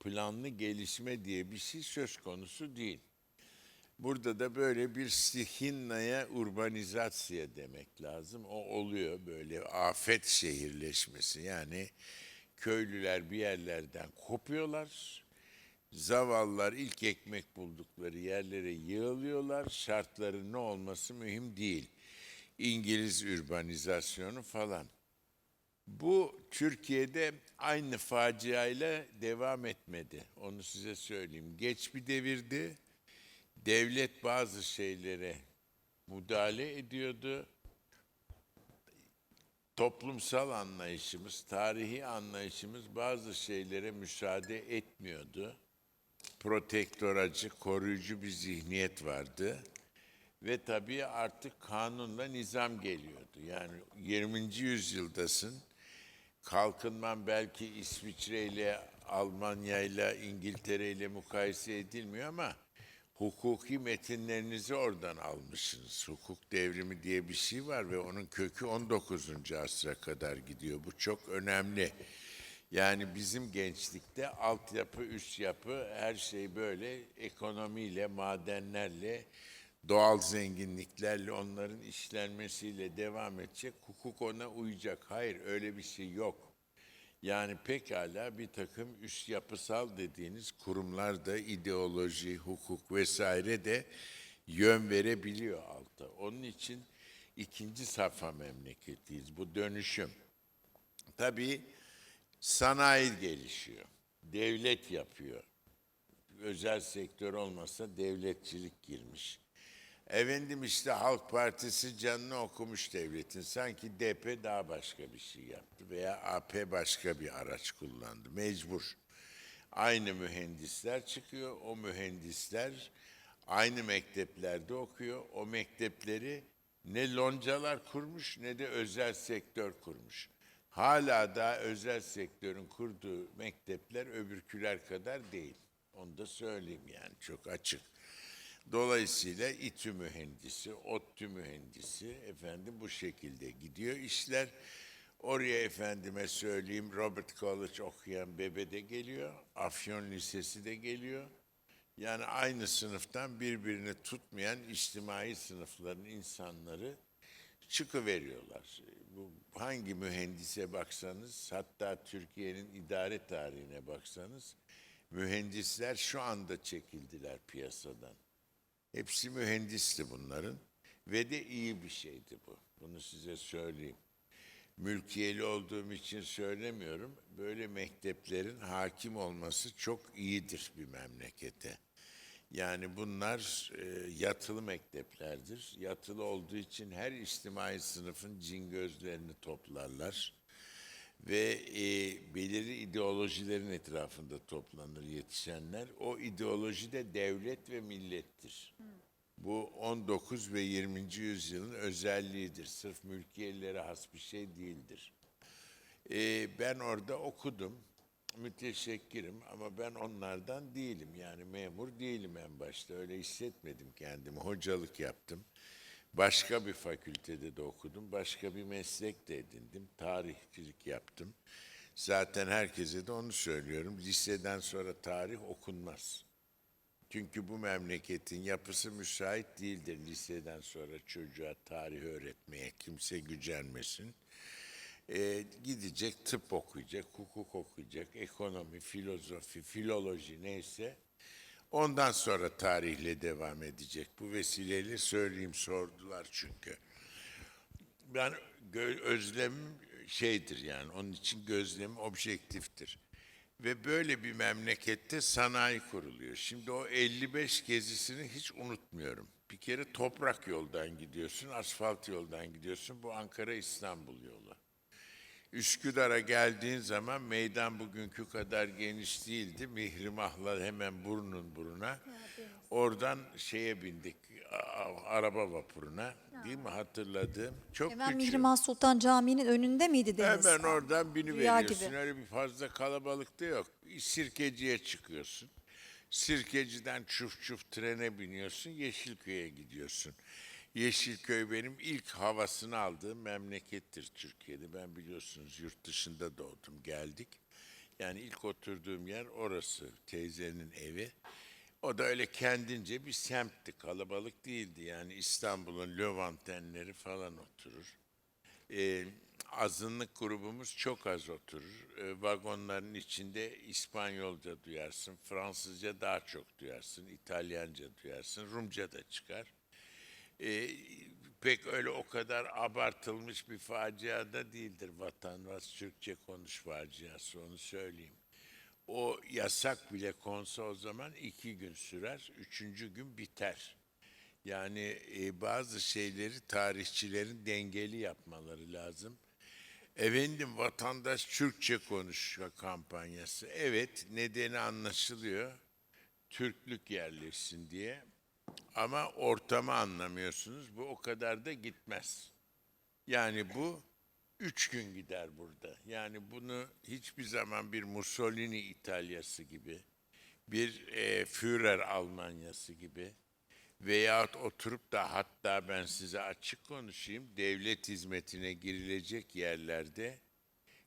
planlı gelişme diye bir şey söz konusu değil. Burada da böyle bir sihinnaya urbanizasya demek lazım. O oluyor böyle afet şehirleşmesi. Yani köylüler bir yerlerden kopuyorlar. Zavallılar ilk ekmek buldukları yerlere yığılıyorlar. Şartların ne olması mühim değil. İngiliz ürbanizasyonu falan. Bu Türkiye'de aynı faciayla devam etmedi. Onu size söyleyeyim. Geç bir devirdi. Devlet bazı şeylere müdahale ediyordu. Toplumsal anlayışımız, tarihi anlayışımız bazı şeylere müsaade etmiyordu. Protektoracı, koruyucu bir zihniyet vardı. Ve tabii artık kanunla nizam geliyordu. Yani 20. yüzyıldasın. Kalkınman belki İsviçre ile, Almanya ile, İngiltere ile mukayese edilmiyor ama hukuki metinlerinizi oradan almışsınız. Hukuk devrimi diye bir şey var ve onun kökü 19. asra kadar gidiyor. Bu çok önemli. Yani bizim gençlikte altyapı, üst yapı her şey böyle ekonomiyle, madenlerle, doğal zenginliklerle onların işlenmesiyle devam edecek. Hukuk ona uyacak. Hayır öyle bir şey yok. Yani pekala bir takım üst yapısal dediğiniz kurumlar da ideoloji, hukuk vesaire de yön verebiliyor alta. Onun için ikinci safha memleketiyiz. Bu dönüşüm. Tabii sanayi gelişiyor. Devlet yapıyor. Özel sektör olmasa devletçilik girmiş. Efendim işte Halk Partisi canını okumuş devletin. Sanki DP daha başka bir şey yaptı veya AP başka bir araç kullandı. Mecbur. Aynı mühendisler çıkıyor. O mühendisler aynı mekteplerde okuyor. O mektepleri ne loncalar kurmuş ne de özel sektör kurmuş. Hala da özel sektörün kurduğu mektepler öbürküler kadar değil. Onu da söyleyeyim yani çok açık. Dolayısıyla İTÜ mühendisi, ODTÜ mühendisi efendim bu şekilde gidiyor işler. Oraya efendime söyleyeyim Robert College okuyan bebe de geliyor. Afyon Lisesi de geliyor. Yani aynı sınıftan birbirini tutmayan içtimai sınıfların insanları çıkıveriyorlar. Bu hangi mühendise baksanız, hatta Türkiye'nin idare tarihine baksanız, mühendisler şu anda çekildiler piyasadan. Hepsi mühendisti bunların ve de iyi bir şeydi bu. Bunu size söyleyeyim. Mülkiyeli olduğum için söylemiyorum. Böyle mekteplerin hakim olması çok iyidir bir memlekete. Yani bunlar e, yatılı mekteplerdir. Yatılı olduğu için her içtimai sınıfın cin gözlerini toplarlar. Ve e, belirli ideolojilerin etrafında toplanır yetişenler. O ideoloji de devlet ve millettir. Bu 19 ve 20. yüzyılın özelliğidir. Sırf mülkiyelilere has bir şey değildir. E, ben orada okudum. Müteşekkirim ama ben onlardan değilim. Yani memur değilim en başta. Öyle hissetmedim kendimi. Hocalık yaptım. Başka bir fakültede de okudum. Başka bir meslek de edindim. Tarihçilik yaptım. Zaten herkese de onu söylüyorum. Liseden sonra tarih okunmaz. Çünkü bu memleketin yapısı müsait değildir liseden sonra çocuğa tarih öğretmeye. Kimse gücenmesin. Ee, gidecek tıp okuyacak, hukuk okuyacak, ekonomi, filozofi, filoloji neyse. Ondan sonra tarihle devam edecek. Bu vesileyle söyleyeyim sordular çünkü. Ben özlemim şeydir yani onun için gözlemim objektiftir. Ve böyle bir memlekette sanayi kuruluyor. Şimdi o 55 gezisini hiç unutmuyorum. Bir kere toprak yoldan gidiyorsun, asfalt yoldan gidiyorsun. Bu Ankara İstanbul yolu. Üsküdar'a geldiğin zaman meydan bugünkü kadar geniş değildi. Mihrimah'la hemen burnun buruna. Oradan şeye bindik, a- araba vapuruna. Değil mi hatırladığım? Çok Hemen küçük. Mihrimah Sultan Camii'nin önünde miydi deniz? Hemen oradan Rüya veriyorsun. gibi. Öyle bir fazla kalabalık da yok. Sirkeci'ye çıkıyorsun. Sirkeci'den çuf çuf trene biniyorsun. Yeşilköy'e gidiyorsun. Yeşilköy benim ilk havasını aldığım memlekettir Türkiye'de. Ben biliyorsunuz yurt dışında doğdum, geldik. Yani ilk oturduğum yer orası, teyzenin evi. O da öyle kendince bir semtti, kalabalık değildi. Yani İstanbul'un Lövantenleri falan oturur. Ee, azınlık grubumuz çok az oturur. Ee, vagonların içinde İspanyolca duyarsın, Fransızca daha çok duyarsın, İtalyanca duyarsın, Rumca da çıkar. Ee, pek öyle o kadar abartılmış bir facia da değildir vatandaş Türkçe konuş faciası onu söyleyeyim. O yasak bile konsa o zaman iki gün sürer, üçüncü gün biter. Yani e, bazı şeyleri tarihçilerin dengeli yapmaları lazım. Efendim vatandaş Türkçe konuşuyor kampanyası. Evet nedeni anlaşılıyor. Türklük yerleşsin diye. Ama ortamı anlamıyorsunuz. Bu o kadar da gitmez. Yani bu üç gün gider burada. Yani bunu hiçbir zaman bir Mussolini İtalyası gibi, bir e, Führer Almanyası gibi veyahut oturup da hatta ben size açık konuşayım, devlet hizmetine girilecek yerlerde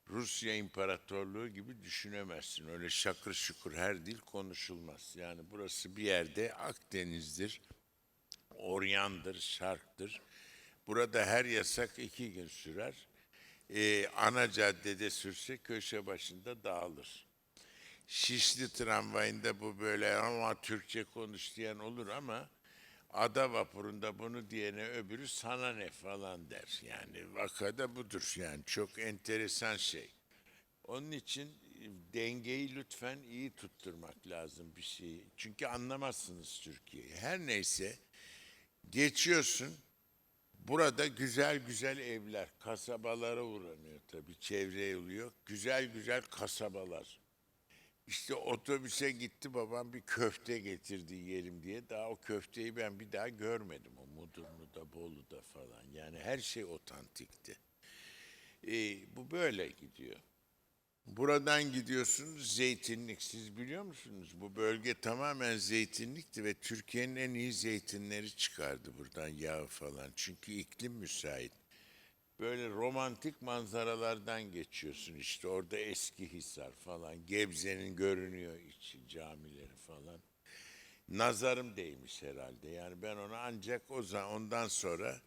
Rusya İmparatorluğu gibi düşünemezsin. Öyle şakır şukur her dil konuşulmaz. Yani burası bir yerde Akdeniz'dir, Oryan'dır, Şark'tır. Burada her yasak iki gün sürer. Ee, ana caddede sürse köşe başında dağılır. Şişli tramvayında bu böyle ama Türkçe konuş diyen olur ama ada vapurunda bunu diyene öbürü sana ne falan der. Yani vakada budur yani çok enteresan şey. Onun için dengeyi lütfen iyi tutturmak lazım bir şeyi. Çünkü anlamazsınız Türkiye'yi. Her neyse geçiyorsun. Burada güzel güzel evler, kasabalara uğranıyor tabii, çevreye oluyor. Güzel güzel kasabalar. İşte otobüse gitti babam bir köfte getirdi yiyelim diye. Daha o köfteyi ben bir daha görmedim. O Mudurnu'da, Bolu'da falan. Yani her şey otantikti. Ee, bu böyle gidiyor. Buradan gidiyorsunuz zeytinlik. Siz biliyor musunuz? Bu bölge tamamen zeytinlikti ve Türkiye'nin en iyi zeytinleri çıkardı buradan yağ falan. Çünkü iklim müsait. Böyle romantik manzaralardan geçiyorsun işte orada eski Hisar falan. Gebze'nin görünüyor içi camileri falan. Nazarım değmiş herhalde. Yani ben onu ancak o zaman ondan sonra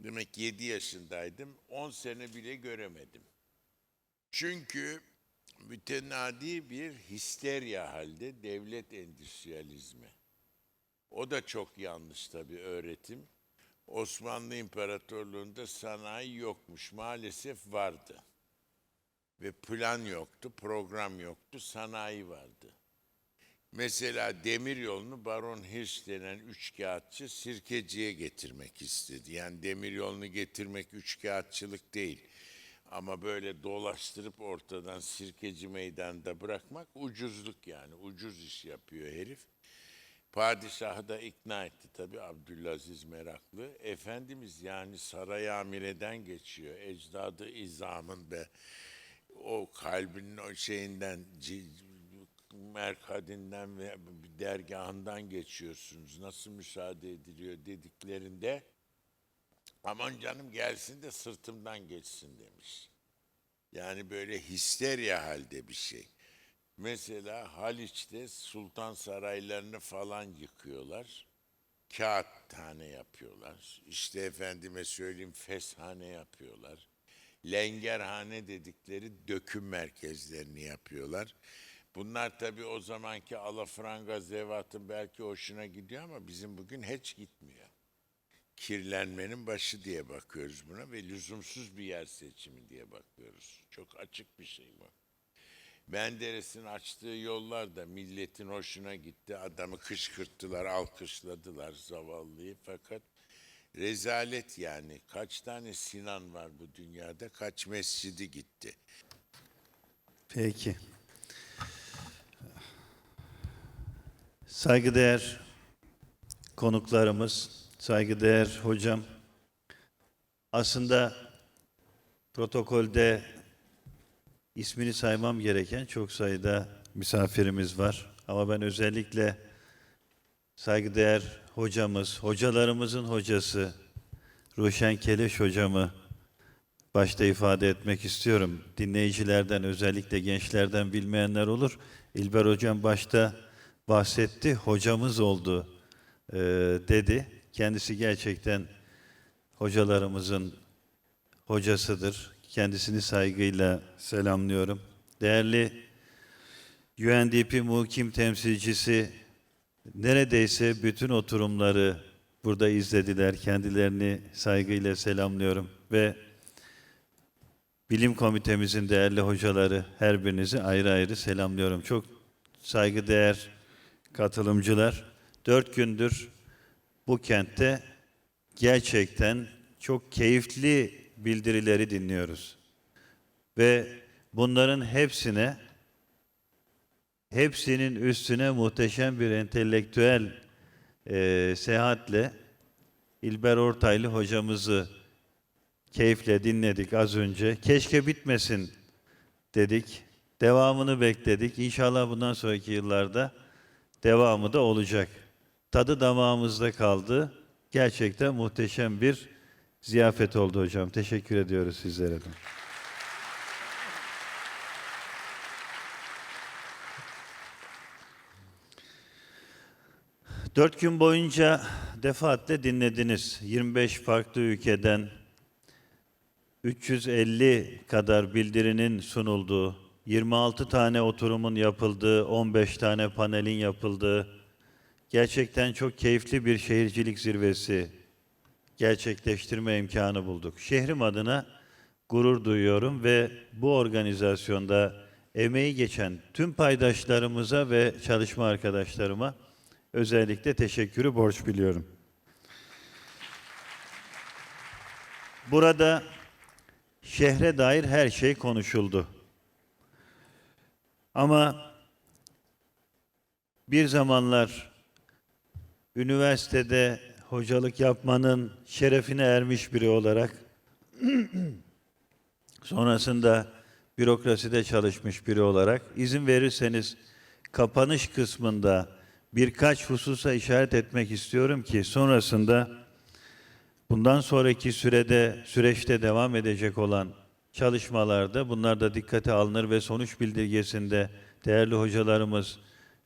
demek 7 yaşındaydım. 10 sene bile göremedim. Çünkü mütenadi bir histerya halde devlet endüstriyalizmi. O da çok yanlış tabii öğretim. Osmanlı İmparatorluğu'nda sanayi yokmuş. Maalesef vardı. Ve plan yoktu, program yoktu, sanayi vardı. Mesela demir yolunu Baron Hirsch denen üçkağıtçı Sirkeci'ye getirmek istedi. Yani demir yolunu getirmek üçkağıtçılık değil. Ama böyle dolaştırıp ortadan Sirkeci meydanda bırakmak ucuzluk yani. Ucuz iş yapıyor herif. Padişahı da ikna etti tabi Abdülaziz meraklı. Efendimiz yani saray amireden geçiyor. Ecdadı izamın ve o kalbinin o şeyinden merkadinden ve dergahından geçiyorsunuz. Nasıl müsaade ediliyor dediklerinde aman canım gelsin de sırtımdan geçsin demiş. Yani böyle histerya halde bir şey. Mesela Haliç'te sultan saraylarını falan yıkıyorlar. Kağıthane yapıyorlar. İşte efendime söyleyeyim feshane yapıyorlar. Lengerhane dedikleri döküm merkezlerini yapıyorlar. Bunlar tabii o zamanki alafranga zevatın belki hoşuna gidiyor ama bizim bugün hiç gitmiyor. Kirlenmenin başı diye bakıyoruz buna ve lüzumsuz bir yer seçimi diye bakıyoruz. Çok açık bir şey bu. Menderes'in açtığı yollar da milletin hoşuna gitti. Adamı kışkırttılar, alkışladılar zavallıyı. Fakat rezalet yani. Kaç tane Sinan var bu dünyada, kaç mescidi gitti. Peki. Saygıdeğer konuklarımız, saygıdeğer hocam. Aslında protokolde ismini saymam gereken çok sayıda misafirimiz var. Ama ben özellikle saygıdeğer hocamız, hocalarımızın hocası Ruşen Keleş hocamı başta ifade etmek istiyorum. Dinleyicilerden özellikle gençlerden bilmeyenler olur. İlber Hocam başta bahsetti, hocamız oldu e, dedi. Kendisi gerçekten hocalarımızın hocasıdır. Kendisini saygıyla selamlıyorum. Değerli UNDP muhkim temsilcisi neredeyse bütün oturumları burada izlediler. Kendilerini saygıyla selamlıyorum ve bilim komitemizin değerli hocaları her birinizi ayrı ayrı selamlıyorum. Çok saygıdeğer katılımcılar. Dört gündür bu kentte gerçekten çok keyifli bildirileri dinliyoruz. Ve bunların hepsine hepsinin üstüne muhteşem bir entelektüel eee, seyahatle İlber Ortaylı hocamızı keyifle dinledik az önce. Keşke bitmesin dedik. Devamını bekledik. İnşallah bundan sonraki yıllarda devamı da olacak. Tadı damağımızda kaldı. Gerçekten muhteşem bir ziyafet oldu hocam. Teşekkür ediyoruz sizlere de. Dört gün boyunca defaatle dinlediniz. 25 farklı ülkeden 350 kadar bildirinin sunulduğu, 26 tane oturumun yapıldığı, 15 tane panelin yapıldığı, gerçekten çok keyifli bir şehircilik zirvesi gerçekleştirme imkanı bulduk. Şehrim adına gurur duyuyorum ve bu organizasyonda emeği geçen tüm paydaşlarımıza ve çalışma arkadaşlarıma özellikle teşekkürü borç biliyorum. Burada şehre dair her şey konuşuldu. Ama bir zamanlar üniversitede hocalık yapmanın şerefine ermiş biri olarak sonrasında bürokraside çalışmış biri olarak izin verirseniz kapanış kısmında birkaç hususa işaret etmek istiyorum ki sonrasında bundan sonraki sürede süreçte devam edecek olan çalışmalarda bunlar da dikkate alınır ve sonuç bildirgesinde değerli hocalarımız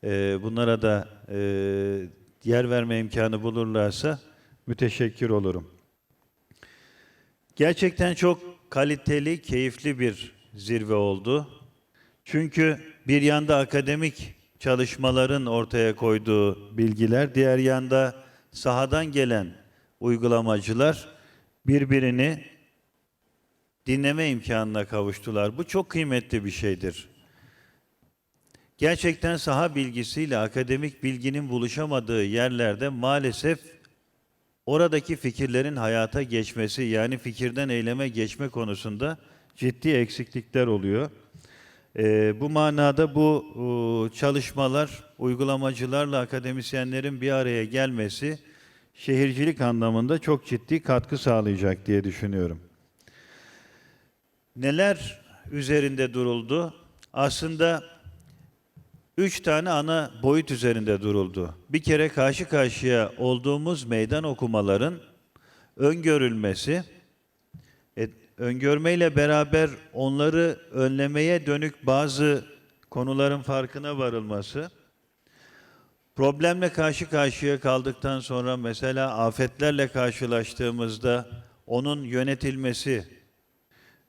e, bunlara da e, yer verme imkanı bulurlarsa müteşekkir olurum. Gerçekten çok kaliteli, keyifli bir zirve oldu. Çünkü bir yanda akademik çalışmaların ortaya koyduğu bilgiler, diğer yanda sahadan gelen uygulamacılar birbirini dinleme imkanına kavuştular. Bu çok kıymetli bir şeydir. Gerçekten saha bilgisiyle akademik bilginin buluşamadığı yerlerde maalesef oradaki fikirlerin hayata geçmesi yani fikirden eyleme geçme konusunda ciddi eksiklikler oluyor. Ee, bu manada bu e, çalışmalar uygulamacılarla akademisyenlerin bir araya gelmesi şehircilik anlamında çok ciddi katkı sağlayacak diye düşünüyorum. Neler üzerinde duruldu? Aslında üç tane ana boyut üzerinde duruldu. Bir kere karşı karşıya olduğumuz meydan okumaların öngörülmesi, e, öngörmeyle beraber onları önlemeye dönük bazı konuların farkına varılması, problemle karşı karşıya kaldıktan sonra mesela afetlerle karşılaştığımızda onun yönetilmesi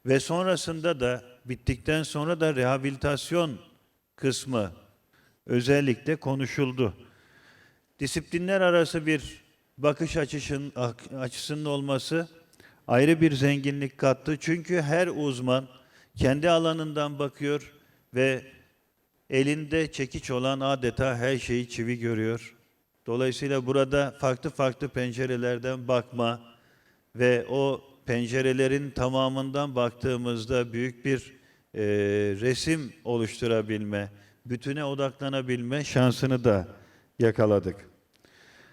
ve sonrasında da bittikten sonra da rehabilitasyon kısmı özellikle konuşuldu. Disiplinler arası bir bakış açısının, açısının olması ayrı bir zenginlik kattı. Çünkü her uzman kendi alanından bakıyor ve elinde çekiç olan adeta her şeyi çivi görüyor. Dolayısıyla burada farklı farklı pencerelerden bakma ve o pencerelerin tamamından baktığımızda büyük bir e, resim oluşturabilme, bütüne odaklanabilme şansını da yakaladık.